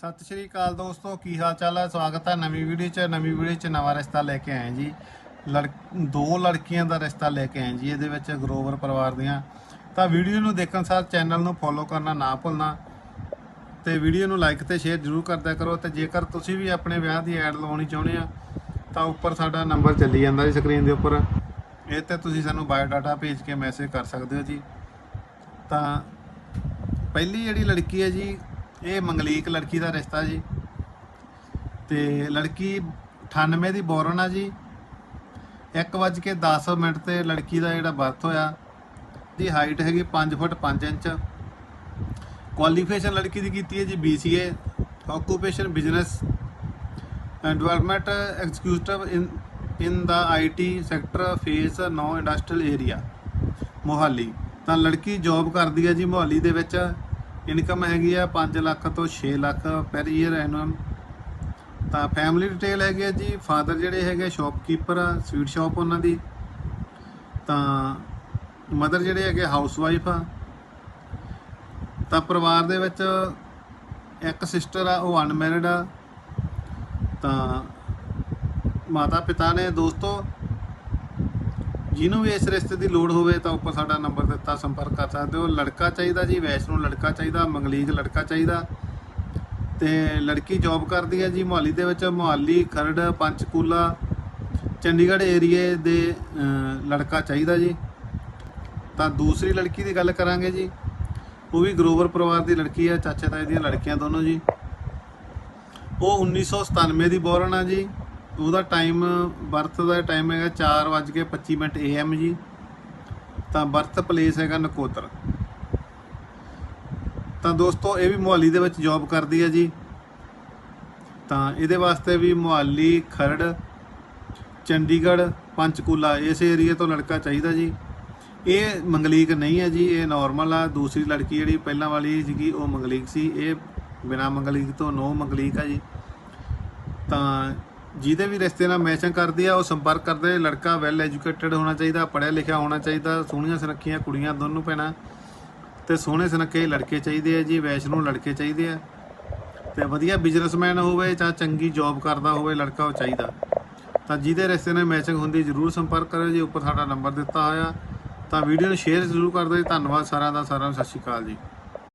ਸਤਿ ਸ਼੍ਰੀ ਅਕਾਲ ਦੋਸਤੋ, ਕੀ ਹਾਲ ਚਾਲ ਹੈ? ਸਵਾਗਤ ਹੈ ਨਵੀਂ ਵੀਡੀਓ 'ਚ। ਨਵੀਂ ਵੀਡੀਓ 'ਚ ਨਵਾਂ ਰਿਸ਼ਤਾ ਲੈ ਕੇ ਆਏ ਜੀ। ਲੜ, ਦੋ ਲੜਕੀਆਂ ਦਾ ਰਿਸ਼ਤਾ ਲੈ ਕੇ ਆਏ ਜੀ, ਇਹਦੇ ਵਿੱਚ ਗਰੋਵਰ ਪਰਿਵਾਰ ਦੀਆਂ। ਤਾਂ ਵੀਡੀਓ ਨੂੰ ਦੇਖਣ ਸਾਰ ਚੈਨਲ ਨੂੰ ਫੋਲੋ ਕਰਨਾ ਨਾ ਭੁੱਲਣਾ ਤੇ ਵੀਡੀਓ ਨੂੰ ਲਾਈਕ ਤੇ ਸ਼ੇਅਰ ਜ਼ਰੂਰ ਕਰਦਿਆ ਕਰੋ ਤੇ ਜੇਕਰ ਤੁਸੀਂ ਵੀ ਆਪਣੇ ਵਿਆਹ ਦੀ ਐਡ ਲਵਾਉਣੀ ਚਾਹੁੰਦੇ ਆ, ਤਾਂ ਉੱਪਰ ਸਾਡਾ ਨੰਬਰ ਚੱਲੀ ਜਾਂਦਾ ਜੀ ਸਕਰੀਨ ਦੇ ਉੱਪਰ। ਇਹ ਤੇ ਤੁਸੀਂ ਸਾਨੂੰ ਬਾਇਓਡਾਟਾ ਭੇਜ ਕੇ ਮੈਸੇਜ ਕਰ ਸਕਦੇ ਹੋ ਜੀ। ਤਾਂ ਪਹਿਲੀ ਜਿਹੜੀ ਲੜਕੀ ਹੈ ਜੀ ਇਹ ਮੰਗਲੀਕ ਲੜਕੀ ਦਾ ਰਿਸ਼ਤਾ ਜੀ। ਤੇ ਲੜਕੀ 98 ਦੀ ਬੋਰਨ ਆ ਜੀ। 1:10 ਮਿੰਟ ਤੇ ਲੜਕੀ ਦਾ ਜਿਹੜਾ ਬਰਥ ਹੋਇਆ, ਦੀ ਹਾਈਟ ਹੈਗੀ 5 ਫੁੱਟ 5 ਇੰਚ। ਕੁਆਲੀਫਿਕੇਸ਼ਨ ਲੜਕੀ ਦੀ ਕੀਤੀ ਹੈ ਜੀ BCA occupation business development executive in in the IT sector phase 9 industrial area Mohali. ਤਾਂ ਲੜਕੀ ਜੌਬ ਕਰਦੀ ਹੈ ਜੀ ਮੋਹਾਲੀ ਦੇ ਵਿੱਚ। ਇਨਕਮ ਹੈਗੀ ਆ 5 ਲੱਖ ਤੋਂ 6 ਲੱਖ ਪਰ ਈਅਰ ਐਨੂਅਲ ਤਾਂ ਫੈਮਿਲੀ ਡਿਟੇਲ ਹੈਗੀ ਆ ਜੀ। ਫਾਦਰ ਜਿਹੜੇ ਹੈਗੇ ਸ਼ਾਪਕੀਪਰ ਆ ਸਵੀਟ ਸ਼ਾਪ ਉਹਨਾਂ ਦੀ। ਤਾਂ ਮਦਰ ਜਿਹੜੇ ਹੈਗੇ ਹਾਊਸ ਵਾਈਫ ਆ। ਤਾਂ ਪਰਿਵਾਰ ਦੇ ਵਿੱਚ ਇੱਕ ਸਿਸਟਰ ਆ, ਉਹ ਅਨਮੈਰਿਡ ਆ। ਤਾਂ ਮਾਤਾ ਪਿਤਾ ਨੇ ਦੋਸਤੋ ਜਿਹਨੂੰ ਵੀ ਇਸ ਰਿਸ਼ਤੇ ਦੀ ਲੋੜ ਹੋਵੇ ਤਾਂ ਉੱਪਰ ਸਾਡਾ ਨੰਬਰ ਦਿੱਤਾ, ਸੰਪਰਕ ਕਰ ਸਕਦੇ ਹੋ। ਲੜਕਾ ਚਾਹੀਦਾ ਜੀ, ਵੈਸ਼ਨੂ ਲੜਕਾ ਚਾਹੀਦਾ ਮੰਗਲੀਕ ਲੜਕਾ ਚਾਹੀਦਾ। ਤੇ ਲੜਕੀ ਜੌਬ ਕਰਦੀ ਹੈ ਜੀ, ਮੁਹਾਲੀ ਦੇ ਵਿੱਚ, ਮੁਹਾਲੀ, ਖਰੜ, ਪੰਚਕੂਲਾ, ਚੰਡੀਗੜ੍ਹ ਏਰੀਏ ਦੇ ਲੜਕਾ ਚਾਹੀਦਾ ਜੀ। ਤਾਂ ਦੂਸਰੀ ਲੜਕੀ ਦੀ ਗੱਲ ਕਰਾਂਗੇ ਜੀ। ਉਹ ਵੀ ਗਰੋਵਰ ਪਰਿਵਾਰ ਦੀ ਲੜਕੀ ਹੈ, ਚਾਚੇ ਤਾਏ ਦੀਆਂ ਲੜਕੀਆਂ ਦੋਨੋਂ ਜੀ। ਉਹ 1997 ਦੀ ਬੋਰਨ ਆ ਜੀ। ਉਹਦਾ ਟਾਈਮ ਬਰਥ ਦਾ ਟਾਈਮ ਹੈਗਾ 4:25 ਮਿੰਟ ਏਐਮ ਜੀ। ਤਾਂ ਬਰਥ ਪਲੇਸ ਹੈਗਾ ਨਕੋਦਰ। ਤਾਂ ਦੋਸਤੋ, ਇਹ ਵੀ ਮੁਹਾਲੀ ਦੇ ਵਿੱਚ ਜੌਬ ਕਰਦੀ ਹੈ ਜੀ। ਤਾਂ ਇਹਦੇ ਵਾਸਤੇ ਵੀ ਮੁਹਾਲੀ, ਖਰੜ, ਚੰਡੀਗੜ੍ਹ, ਪੰਚਕੂਲਾ ਇਸ ਏਰੀਆ ਤੋਂ ਲੜਕਾ ਚਾਹੀਦਾ ਜੀ। ਇਹ ਮੰਗਲੀਕ ਨਹੀਂ ਹੈ ਜੀ, ਇਹ ਨਾਰਮਲ ਆ। ਦੂਸਰੀ ਲੜਕੀ ਜਿਹੜੀ ਪਹਿਲਾਂ ਵਾਲੀ ਸੀਗੀ, ਉਹ ਮੰਗਲੀਕ ਸੀ। ਇਹ ਬਿਨਾ ਮੰਗਲੀਕ ਤੋਂ ਨੋ ਮੰਗਲੀਕ ਆ ਜੀ। ਤਾਂ ਜਿਹਦੇ ਵੀ ਰਿਸ਼ਤੇ ਨਾਲ ਮੈਚਿੰਗ ਕਰਦੀ ਆ, ਉਹ ਸੰਪਰਕ ਕਰਦੇ ਲੜਕਾ ਵੈਲ ਐਜੂਕੇਟਡ ਹੋਣਾ ਚਾਹੀਦਾ, ਪੜ੍ਹਿਆ ਲਿਖਿਆ ਹੋਣਾ ਚਾਹੀਦਾ, ਸੋਹਣੀਆਂ ਸੁਨੱਖੀਆਂ ਕੁੜੀਆਂ ਦੋਨੋਂ ਭੈਣਾਂ। ਤੇ ਸੋਹਣੇ ਸੁਨੱਖੇ ਲੜਕੇ ਚਾਹੀਦੇ ਆ ਜੀ, ਵੈਸ਼ਨੂ ਲੜਕੇ ਚਾਹੀਦੇ ਆ। ਤੇ ਵਧੀਆ ਬਿਜ਼ਨਸਮੈਨ ਹੋਵੇ ਜਾਂ ਚੰਗੀ ਜੌਬ ਕਰਦਾ ਹੋਵੇ, ਲੜਕਾ ਉਹ ਚਾਹੀਦਾ। ਤਾਂ ਜਿਹਦੇ ਰਿਸ਼ਤੇ ਨਾਲ ਮੈਚਿੰਗ ਹੁੰਦੀ, ਜਰੂਰ ਸੰਪਰਕ ਕਰਿਓ ਜੀ। ਉੱਪਰ ਸਾਡਾ ਨੰਬਰ ਦਿੱਤਾ ਹੋਇਆ। ਤਾਂ ਵੀਡੀਓ ਨੂੰ ਸ਼ੇਅਰ ਜ਼ਰੂਰ ਕਰ ਦਿਓ ਧੰਨਵਾਦ ਸਾਰਿਆਂ ਦਾ, ਸਾਰਿਆਂ ਨੂੰ ਸਤਿ ਸ਼੍ਰੀ ਅਕਾਲ ਜੀ।